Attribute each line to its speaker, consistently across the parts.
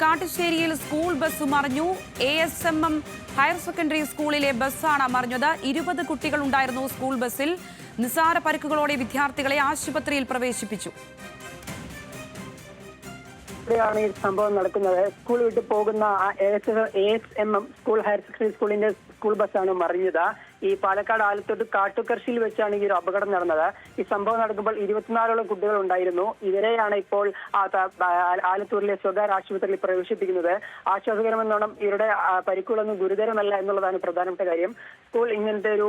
Speaker 1: കാട്ടുശ്ശേരിയിൽ school bus മറിഞ്ഞു. A S M M higher secondary സ്കൂളിലെ ബസ്സാണ് മറിഞ്ഞത്. ഇരുപത് കുട്ടികൾ ഉണ്ടായിരുന്നു സ്കൂൾ ബസ്സിൽ. നിസാര പരിക്കുകളോടെ വിദ്യാർത്ഥികളെ ആശുപത്രിയിൽ പ്രവേശിപ്പിച്ചു.
Speaker 2: ഇവിടെയാണ് ഈ സംഭവം നടക്കുന്നത്. സ്കൂൾ വിട്ട് പോകുന്ന A S M M school higher secondary സ്കൂളിന്റെ സ്കൂൾ ബസ്സാണ് മറിഞ്ഞത്. ഈ പാലക്കാട് ആലത്തോട്ട് കാട്ടുകർഷിയിൽ വെച്ചാണ് ഈ ഒരു അപകടം നടന്നത്. ഈ സംഭവം നടക്കുമ്പോൾ ഇരുപത്തിനാലോളം കുട്ടികൾ ഉണ്ടായിരുന്നു. ഇവരെയാണ് ഇപ്പോൾ ആലത്തൂരിലെ സ്വകാര്യ ആശുപത്രിയിൽ പ്രവേശിപ്പിക്കുന്നത്. ആശ്വാസകരമെന്നോണം ഇവരുടെ പരിക്കുകളൊന്നും ഗുരുതരമല്ല എന്നുള്ളതാണ് പ്രധാനപ്പെട്ട കാര്യം. സ്കൂൾ ഇങ്ങനത്തെ ഒരു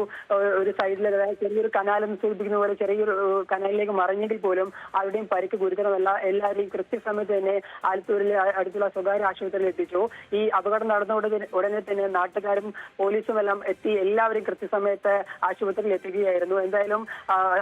Speaker 2: ഒരു അതായത് ചെറിയൊരു കനാലെന്ന് സൂചിപ്പിക്കുന്ന പോലെ ചെറിയൊരു കനാലിലേക്ക് മറിഞ്ഞെങ്കിൽ പോലും ആരുടെയും പരിക്ക് ഗുരുതരമല്ല. എല്ലാവരെയും കൃത്യസമയത്ത് തന്നെ ആലത്തൂരിലെ അടുത്തുള്ള സ്വകാര്യ ആശുപത്രിയിൽ എത്തിച്ചു. ഈ അപകടം നടന്ന ഉടനെ തന്നെ നാട്ടുകാരും പോലീസും എല്ലാം എത്തി എല്ലാവരും കൃത്യസമയത്ത് ആശുപത്രിയിൽ എത്തുകയായിരുന്നു. എന്തായാലും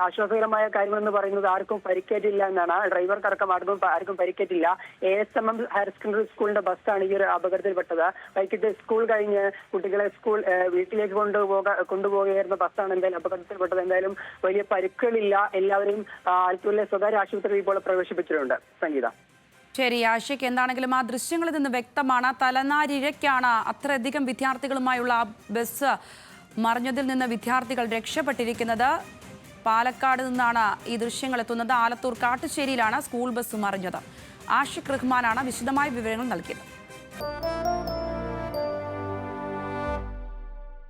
Speaker 2: ആശ്വാസകരമായ കാര്യമെന്ന് പറയുന്നത് ആർക്കും പരിക്കേറ്റില്ല എന്നാണ്. ഡ്രൈവർക്കടക്കം ആർക്കും ആർക്കും പരിക്കേറ്റില്ല. A S M M higher secondary സ്കൂളിന്റെ ബസ്സാണ് ഈ ഒരു അപകടത്തിൽപ്പെട്ടത്. വൈകിട്ട് സ്കൂൾ കഴിഞ്ഞ് കുട്ടികളെ സ്കൂൾ വീട്ടിലേക്ക് കൊണ്ടുപോക കൊണ്ടുപോകുകയായിരുന്ന ബസ്സാണ് എന്തായാലും അപകടത്തിൽപ്പെട്ടത്. എന്തായാലും വലിയ പരിക്കുകളില്ല. എല്ലാവരെയും ആലത്തൂരിലെ സ്വകാര്യ ആശുപത്രിയിൽ ഇപ്പോൾ പ്രവേശിപ്പിച്ചിട്ടുണ്ട്. സംഗീത.
Speaker 1: ശരി ആശയ്ക്ക് എന്താണെങ്കിലും ആ ദൃശ്യങ്ങളിൽ നിന്ന് വ്യക്തമാണ്. തലനാരിഴയ്ക്കാണ് അത്രയധികം വിദ്യാർത്ഥികളുമായുള്ള ബസ് മറിഞ്ഞതിൽ നിന്ന് വിദ്യാർത്ഥികൾ രക്ഷപ്പെട്ടിരിക്കുന്നത് പാലക്കാട് നിന്നാണ് ഈ ദൃശ്യങ്ങൾ എത്തുന്നത്. ആലത്തൂർ കാട്ടുശ്ശേരിയിലാണ് സ്കൂൾ ബസ് മറിഞ്ഞത്. ആഷിഖ് റഹ്മാനാണ് വിശദമായ വിവരങ്ങൾ നൽകിയത്.